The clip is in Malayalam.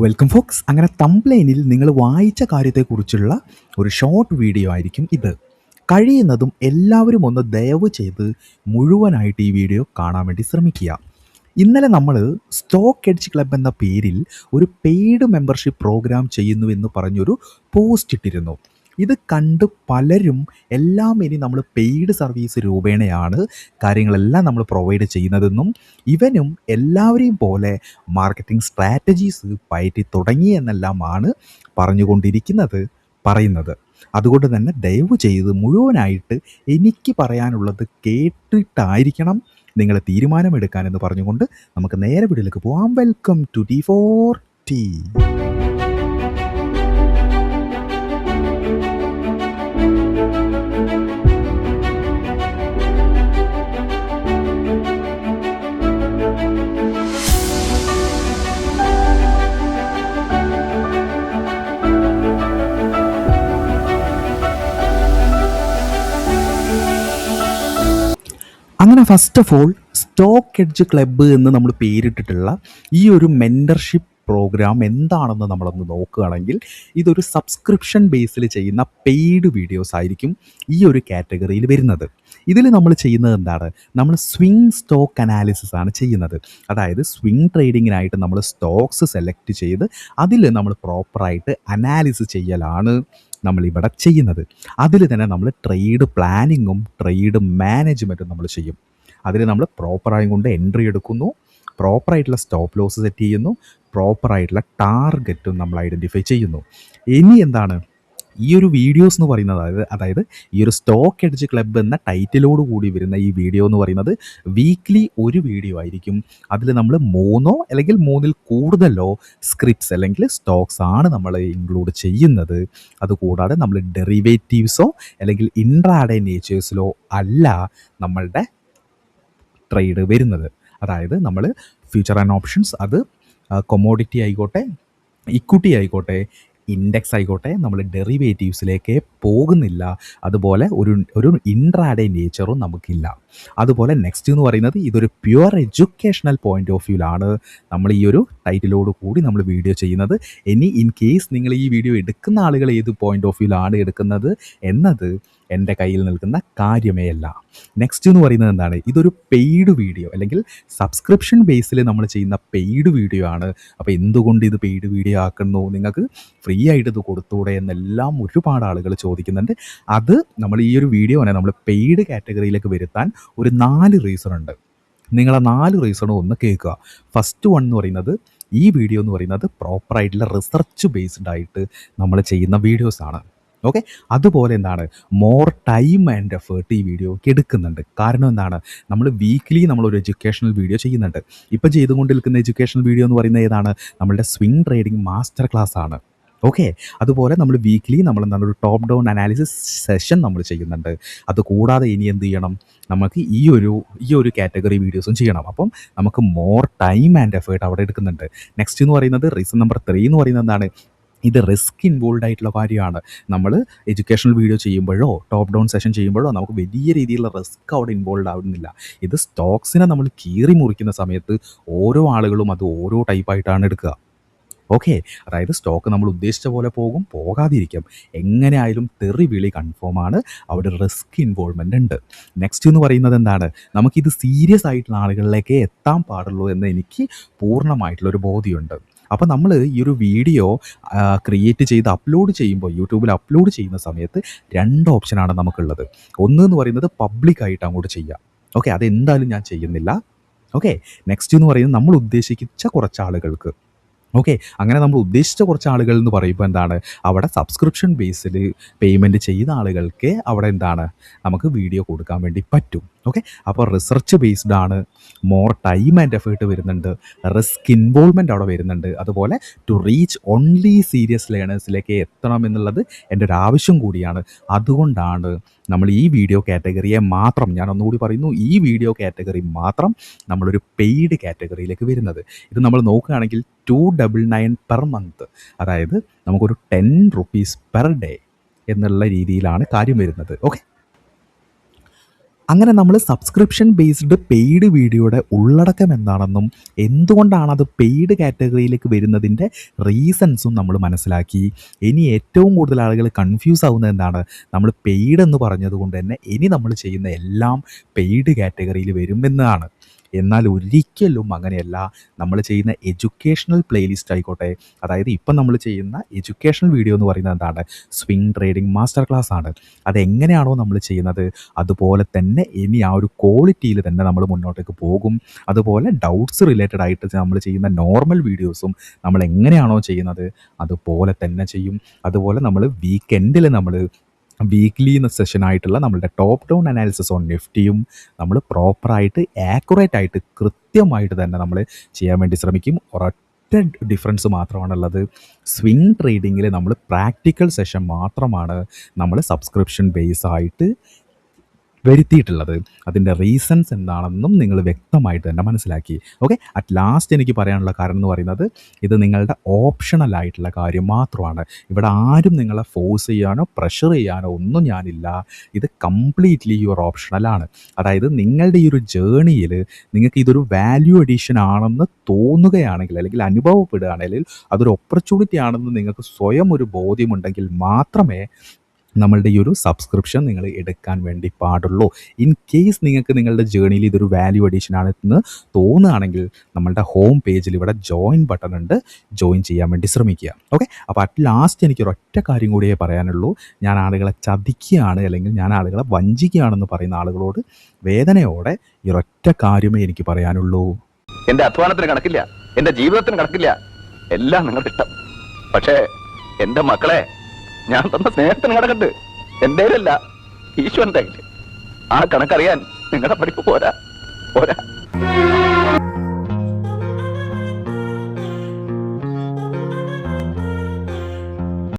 വെൽക്കം ഫോക്സ് അങ്ങനെ തംപ്ലൈനിൽ നിങ്ങൾ വായിച്ച കാര്യത്തെക്കുറിച്ചുള്ള ഒരു ഷോർട്ട് വീഡിയോ ആയിരിക്കും ഇത്. കഴിയുന്നതും എല്ലാവരും ഒന്ന് ദയവ് ചെയ്ത് മുഴുവനായിട്ട് ഈ വീഡിയോ കാണാൻ വേണ്ടി ശ്രമിക്കുക. ഇന്നലെ നമ്മൾ സ്റ്റോക്ക് എഡ്ജ് ക്ലബ് എന്ന പേരിൽ ഒരു പെയ്ഡ് മെമ്പർഷിപ്പ് പ്രോഗ്രാം ചെയ്യുന്നു ചെയ്യുന്നുവെന്ന് പറഞ്ഞൊരു പോസ്റ്റ് ഇട്ടിരുന്നു. ഇത് കണ്ട് പലരും എല്ലാം ഇനി നമ്മൾ പെയ്ഡ് സർവീസ് രൂപേണയാണ് കാര്യങ്ങളെല്ലാം നമ്മൾ പ്രൊവൈഡ് ചെയ്യുന്നതെന്നും ഇവനും എല്ലാവരെയും പോലെ മാർക്കറ്റിംഗ് സ്ട്രാറ്റജീസ് പയറ്റി തുടങ്ങി എന്നെല്ലാമാണ് പറഞ്ഞുകൊണ്ടിരിക്കുന്നത് പറയുന്നത്. അതുകൊണ്ട് തന്നെ ദയവ് ചെയ്ത് മുഴുവനായിട്ട് എനിക്ക് പറയാനുള്ളത് കേട്ടിട്ടായിരിക്കണം നിങ്ങൾ തീരുമാനമെടുക്കാൻ എന്ന് പറഞ്ഞുകൊണ്ട് നമുക്ക് നേരെ വീട്ടിലേക്ക് പോവാം. Welcome to T four T first of all stock edge club എന്ന് നമ്മൾ പേരിട്ടിട്ടുള്ള ഈ ഒരു മെന്റർഷിപ്പ് പ്രോഗ്രാം എന്താണെന്ന് നമ്മളൊന്ന് നോക്കുകയാണെങ്കിൽ ഇതൊരു സബ്സ്ക്രിപ്ഷൻ ബേസിൽ ചെയ്യുന്ന പെയ്ഡ് വീഡിയോസ് ആയിരിക്കും ഈ ഒരു കാറ്റഗറിയിൽ വരുന്നത്. ഇതിൽ നമ്മൾ ചെയ്യുന്നത് എന്താണ്? നമ്മൾ സ്വിങ് സ്റ്റോക്ക് അനാലിസിസ് ആണ് ചെയ്യുന്നത്. അതായത് സ്വിങ് ട്രേഡിങ്ങിനായിട്ട് നമ്മൾ സ്റ്റോക്സ് സെലക്ട് ചെയ്ത് അതിൽ നമ്മൾ പ്രോപ്പറായിട്ട് അനാലിസിസ് ചെയ്യലാണ് നമ്മളിവിടെ ചെയ്യുന്നത്. അതിൽ തന്നെ നമ്മൾ ട്രേഡ് പ്ലാനിങ്ങും ട്രേഡ് മാനേജ്മെന്റും നമ്മൾ ചെയ്യും. അതിൽ നമ്മൾ പ്രോപ്പറായും കൊണ്ട് എൻട്രി എടുക്കുന്നു. പ്രോപ്പറായിട്ടുള്ള സ്റ്റോപ്പ് ലോസ് സെറ്റ് ചെയ്യുന്നു. പ്രോപ്പറായിട്ടുള്ള ടാർഗറ്റും നമ്മൾ ഐഡന്റിഫൈ ചെയ്യുന്നു. ഇനി എന്താണ്? ഈ ഒരു വീഡിയോസ് എന്ന് പറയുന്നത് അതായത് അതായത് ഈ ഒരു സ്റ്റോക്ക് എഡ്ജ് ക്ലബ്ബ് എന്ന ടൈറ്റിലോട് കൂടി വരുന്ന ഈ വീഡിയോ എന്ന് പറയുന്നത് വീക്ക്ലി ഒരു വീഡിയോ ആയിരിക്കും. അതിൽ നമ്മൾ മൂന്നോ അല്ലെങ്കിൽ മൂന്നിൽ കൂടുതലോ സ്ക്രിപ്റ്റ്സ് അല്ലെങ്കിൽ സ്റ്റോക്സ് ആണ് നമ്മൾ ഇൻക്ലൂഡ് ചെയ്യുന്നത്. അതുകൂടാതെ നമ്മൾ ഡെറിവേറ്റീവ്സോ അല്ലെങ്കിൽ ഇൻട്രാഡേ നേച്ചേഴ്സിലോ അല്ല നമ്മളുടെ ട്രേഡ് വരുന്നത്. അതായത് നമ്മൾ ഫ്യൂച്ചർ ആൻഡ് ഓപ്ഷൻസ് അത് കൊമോഡിറ്റി ആയിക്കോട്ടെ ഇക്വിറ്റി ആയിക്കോട്ടെ ഇൻഡെക്സ് ആയിക്കോട്ടെ നമ്മൾ ഡെറിവേറ്റീവ്സിലേക്ക് പോകുന്നില്ല. അതുപോലെ ഒരു ഒരു ഇൻട്രാഡേ നേച്ചറും നമുക്കില്ല. അതുപോലെ നെക്സ്റ്റ് എന്ന് പറയുന്നത് ഇതൊരു പ്യുവർ എഡ്യൂക്കേഷണൽ പോയിന്റ് ഓഫ് വ്യൂലാണ് നമ്മൾ ഈ ഒരു ടൈറ്റിലോട് കൂടി നമ്മൾ വീഡിയോ ചെയ്യുന്നത്. ഇനി ഇൻ കേസ് നിങ്ങൾ ഈ വീഡിയോ എടുക്കുന്ന ആളുകൾ ഏത് പോയിന്റ് ഓഫ് വ്യൂലാണ് എടുക്കുന്നത്? എന്നത് എന്റെ കയ്യിൽ നിൽക്കുന്ന കാര്യമേ അല്ല നെക്സ്റ്റ് എന്ന് പറയുന്നത് എന്താണ്? ഇതൊരു പെയ്ഡ് വീഡിയോ അല്ലെങ്കിൽ സബ്സ്ക്രിപ്ഷൻ ബേസിൽ നമ്മൾ ചെയ്യുന്ന പെയ്ഡ് വീഡിയോ ആണ്. അപ്പോൾ എന്തുകൊണ്ട് ഇത് പെയ്ഡ് വീഡിയോ ആക്കുന്നു? നിങ്ങൾക്ക് ഫ്രീ ആയിട്ട് ഇത് കൊടുത്തൂടെ എന്നെല്ലാം ഒരുപാട് ആളുകൾ ചോദിക്കുന്നുണ്ട്. അത് നമ്മൾ ഈ ഒരു വീഡിയോനെ നമ്മൾ പെയ്ഡ് കാറ്റഗറിയിലേക്ക് വരുത്താൻ ഒരു നാല് റീസൺ ഉണ്ട്. നിങ്ങൾ ആ നാല് റീസണും ഒന്ന് കേൾക്കുക. ഫസ്റ്റ് വൺ എന്ന് പറയുന്നത് ഈ വീഡിയോ എന്ന് പറയുന്നത് പ്രോപ്പറായിട്ടുള്ള റിസർച്ച് ബേസ്ഡ് ആയിട്ട് നമ്മൾ ചെയ്യുന്ന വീഡിയോസാണ് ഓക്കെ അതുപോലെ എന്താണ്? മോർ ടൈം ആൻഡ് എഫേർട്ട് ഈ വീഡിയോ എടുക്കുന്നുണ്ട്. കാരണം എന്താണ്? നമ്മൾ വീക്ക്ലി നമ്മളൊരു എഡ്യൂക്കേഷണൽ വീഡിയോ ചെയ്യുന്നുണ്ട്. ഇപ്പം ചെയ്തുകൊണ്ടിരിക്കുന്ന എഡ്യൂക്കേഷണൽ വീഡിയോ എന്ന് പറയുന്നത് ഏതാണ്? നമ്മളുടെ സ്വിംഗ് ട്രേഡിംഗ് മാസ്റ്റർ ക്ലാസ് ആണ്. ഓക്കെ അതുപോലെ നമ്മൾ വീക്ക്ലി നമ്മൾ എന്താണ്? ഒരു ടോപ്പ് ഡൗൺ അനാലിസിസ് സെഷൻ നമ്മൾ ചെയ്യുന്നുണ്ട്. അത് കൂടാതെ ഇനി എന്ത് ചെയ്യണം? നമുക്ക് ഈ ഒരു ഈ ഒരു കാറ്റഗറി വീഡിയോസും ചെയ്യണം. അപ്പം നമുക്ക് മോർ ടൈം ആൻഡ് എഫേർട്ട് അവിടെ എടുക്കുന്നുണ്ട്. നെക്സ്റ്റ് എന്ന് പറയുന്നത് റീസൺ നമ്പർ ത്രീ എന്ന് പറയുന്നത് എന്താണ്? ഇത് റിസ്ക് ഇൻവോൾവ് ആയിട്ടുള്ള കാര്യമാണ്. നമ്മൾ എഡ്യൂക്കേഷണൽ വീഡിയോ ചെയ്യുമ്പോഴോ ടോപ്പ് ഡൗൺ സെഷൻ ചെയ്യുമ്പോഴോ നമുക്ക് വലിയ രീതിയിലുള്ള റിസ്ക് അവിടെ ഇൻവോൾവ് ആവുന്നില്ല. ഇത് സ്റ്റോക്സിനെ നമ്മൾ കീറി മുറിക്കുന്ന സമയത്ത് ഓരോ ആളുകളും അത് ഓരോ ടൈപ്പായിട്ടാണ് എടുക്കുക. ഓക്കെ അതായത് സ്റ്റോക്ക് നമ്മൾ ഉദ്ദേശിച്ച പോലെ പോകും പോകാതിരിക്കും. എങ്ങനെ ആയാലും തെറി വിളി കൺഫേം ആണ്. അവിടെ റിസ്ക് ഇൻവോൾവ്മെന്റ് ഉണ്ട്. നെക്സ്റ്റ് എന്ന് പറയുന്നത് എന്താണ്? നമുക്കിത് സീരിയസ് ആയിട്ടുള്ള ആളുകളിലേക്ക് എത്താൻ പാടുള്ളൂ എന്ന് എനിക്ക് പൂർണമായിട്ടുള്ളൊരു ബോധ്യമുണ്ട്. അപ്പോൾ നമ്മൾ ഈ ഒരു വീഡിയോ ക്രിയേറ്റ് ചെയ്ത് അപ്ലോഡ് ചെയ്യുമ്പോൾ യൂട്യൂബിൽ അപ്ലോഡ് ചെയ്യുന്ന സമയത്ത് രണ്ട് ഓപ്ഷനാണ് നമുക്കുള്ളത്. ഒന്ന് എന്ന് പറയുന്നത് പബ്ലിക്കായിട്ട് അങ്ങോട്ട് ചെയ്യാം. ഓക്കെ അതെന്തായാലും ഞാൻ ചെയ്യുന്നില്ല. ഓക്കെ നെക്സ്റ്റ് എന്ന് പറയുന്നത് നമ്മൾ ഉദ്ദേശിച്ച കുറച്ച് ആളുകൾക്ക് ഓക്കെ അങ്ങനെ നമ്മൾ ഉദ്ദേശിച്ച കുറച്ച് ആളുകൾ എന്ന് പറയുമ്പോൾ എന്താണ്? അവിടെ സബ്സ്ക്രിപ്ഷൻ ബേസിൽ പേയ്മെന്റ് ചെയ്ത ആളുകൾക്ക് അവിടെ എന്താണ്? നമുക്ക് വീഡിയോ കൊടുക്കാൻ വേണ്ടി പറ്റും. ഓക്കെ അപ്പോൾ റിസർച്ച് ബേസ്ഡ് ആണ്. മോർ ടൈം ആൻഡ് എഫേർട്ട് വരുന്നുണ്ട്. റിസ്ക് ഇൻവോൾവ്മെന്റ് അവിടെ വരുന്നുണ്ട്. അതുപോലെ ടു റീച്ച് ഓൺലി സീരിയസ് ലേണേഴ്സിലേക്ക് എത്തണം എന്നുള്ളത് എന്റെ ഒരു ആവശ്യം കൂടിയാണ്. അതുകൊണ്ടാണ് നമ്മൾ ഈ വീഡിയോ കാറ്റഗറിയെ മാത്രം ഞാൻ ഒന്നുകൂടി പറയുന്നു ഈ വീഡിയോ കാറ്റഗറി മാത്രം നമ്മളൊരു പെയ്ഡ് കാറ്റഗറിയിലേക്ക് വരുന്നത്. ഇത് നമ്മൾ നോക്കുകയാണെങ്കിൽ two double nine per month അതായത് നമുക്കൊരു ടെൻ റുപ്പീസ് പെർ ഡേ എന്നുള്ള രീതിയിലാണ് കാര്യം വരുന്നത്. ഓക്കെ അങ്ങനെ നമ്മൾ സബ്സ്ക്രിപ്ഷൻ ബേസ്ഡ് പെയ്ഡ് വീഡിയോയുടെ ഉള്ളടക്കം എന്താണെന്നും എന്തുകൊണ്ടാണ് അത് പെയ്ഡ് കാറ്റഗറിയിലേക്ക് വരുന്നതിന്റെ റീസൺസും നമ്മൾ മനസ്സിലാക്കി. ഇനി ഏറ്റവും കൂടുതൽ ആളുകൾ കൺഫ്യൂസ് ആവുന്നത് എന്താണ്? നമ്മൾ പെയ്ഡ് എന്ന് പറഞ്ഞതുകൊണ്ട് തന്നെ ഇനി നമ്മൾ ചെയ്യുന്ന എല്ലാം പെയ്ഡ് കാറ്റഗറിയിൽ വരുമെന്നാണ് എന്നാൽ ഒരിക്കലും അങ്ങനെയല്ല. നമ്മൾ ചെയ്യുന്ന എഡ്യൂക്കേഷണൽ പ്ലേലിസ്റ്റ് ആയിക്കോട്ടെ അതായത് ഇപ്പം നമ്മൾ ചെയ്യുന്ന എഡ്യൂക്കേഷണൽ വീഡിയോ എന്ന് പറയുന്നത് എന്താണ്? സ്വിംഗ് ട്രേഡിംഗ് മാസ്റ്റർ ക്ലാസ് ആണ്. അതെങ്ങനെയാണോ നമ്മൾ ചെയ്യുന്നത് അതുപോലെ തന്നെ ഇനി ആ ഒരു ക്വാളിറ്റിയിൽ തന്നെ നമ്മൾ മുന്നോട്ടേക്ക് പോകും. അതുപോലെ ഡൗട്ട്സ് റിലേറ്റഡ് ആയിട്ട് നമ്മൾ ചെയ്യുന്ന നോർമൽ വീഡിയോസും നമ്മൾ എങ്ങനെയാണോ ചെയ്യുന്നത് അതുപോലെ തന്നെ ചെയ്യും. അതുപോലെ നമ്മൾ വീക്കെൻഡിൽ നമ്മൾ വീക്ക്ലി സെഷനായിട്ടുള്ള നമ്മളുടെ ടോപ്പ് ഡൗൺ അനാലിസിസ് ഓൺ നിഫ്റ്റിയും നമ്മൾ പ്രോപ്പറായിട്ട് ആക്യുറേറ്റ് ആയിട്ട് കൃത്യമായിട്ട് തന്നെ നമ്മൾ ചെയ്യാൻ വേണ്ടി ശ്രമിക്കും. ഒരൊറ്റ ഡിഫറൻസ് മാത്രമാണുള്ളത്. സ്വിംഗ് ട്രേഡിങ്ങിൽ നമ്മൾ പ്രാക്ടിക്കൽ സെഷൻ മാത്രമാണ് നമ്മൾ സബ്സ്ക്രിപ്ഷൻ ബേസ് ആയിട്ട് വരുത്തിയിട്ടുള്ളത്. അതിന്റെ റീസൺസ് എന്താണെന്നും നിങ്ങൾ വ്യക്തമായിട്ട് തന്നെ മനസ്സിലാക്കി. ഓക്കെ അറ്റ് ലാസ്റ്റ് എനിക്ക് പറയാനുള്ള കാരണം എന്ന് പറയുന്നത് ഇത് നിങ്ങളുടെ ഓപ്ഷണൽ ആയിട്ടുള്ള കാര്യം മാത്രമാണ്. ഇവിടെ ആരും നിങ്ങളെ ഫോഴ്സ് ചെയ്യാനോ പ്രഷർ ചെയ്യാനോ ഒന്നും ഞാനില്ല. ഇത് കംപ്ലീറ്റ്ലി യുവർ ഓപ്ഷണലാണ് അതായത് നിങ്ങളുടെ ഈ ഒരു ജേണിയിൽ നിങ്ങൾക്ക് ഇതൊരു വാല്യൂ എഡീഷൻ ആണെന്ന് തോന്നുകയാണെങ്കിൽ അല്ലെങ്കിൽ അനുഭവപ്പെടുകയാണെങ്കിൽ അതൊരു ഓപ്പർച്യൂണിറ്റി ആണെന്ന് നിങ്ങൾക്ക് സ്വയം ഒരു ബോധ്യമുണ്ടെങ്കിൽ മാത്രമേ നമ്മളുടെ ഈ ഒരു സബ്സ്ക്രിപ്ഷൻ നിങ്ങൾ എടുക്കാൻ വേണ്ടി പാടുള്ളൂ. ഇൻ കേസ് നിങ്ങൾക്ക് നിങ്ങളുടെ ജേണിയിൽ ഇതൊരു വാല്യൂ അഡീഷൻ ആണെന്ന് തോന്നുകയാണെങ്കിൽ നമ്മളുടെ ഹോം പേജിൽ ഇവിടെ ജോയിൻ ബട്ടൺ ഉണ്ട്. ജോയിൻ ചെയ്യാൻ വേണ്ടി ശ്രമിക്കുക. ഓക്കെ അപ്പോൾ അറ്റ് ലാസ്റ്റ് എനിക്ക് ഒരൊറ്റ കാര്യം കൂടിയേ പറയാനുള്ളൂ. ഞാൻ ആളുകളെ ചതിക്കുകയാണ് അല്ലെങ്കിൽ ഞാൻ ആളുകളെ വഞ്ചിക്കുകയാണെന്ന് പറയുന്ന ആളുകളോട് വേദനയോടെ ഈ ഒരൊറ്റ കാര്യമേ എനിക്ക് പറയാനുള്ളൂ. എന്റെ അധ്വാനത്തിന് കണക്കില്ല. എന്റെ ജീവിതത്തിന് കണക്കില്ല. എല്ലാം നിങ്ങളുടെ ഇഷ്ടം പക്ഷേ എന്റെ മക്കളെ ഞാൻ തന്ന സ്നേഹത്തിന് കണക്കുണ്ട് എന്റെ അല്ല ഈശ്വരന്റെ. ആ കണക്കറിയാൻ നിങ്ങളുടെ പഠിപ്പ് പോരാ പോരാ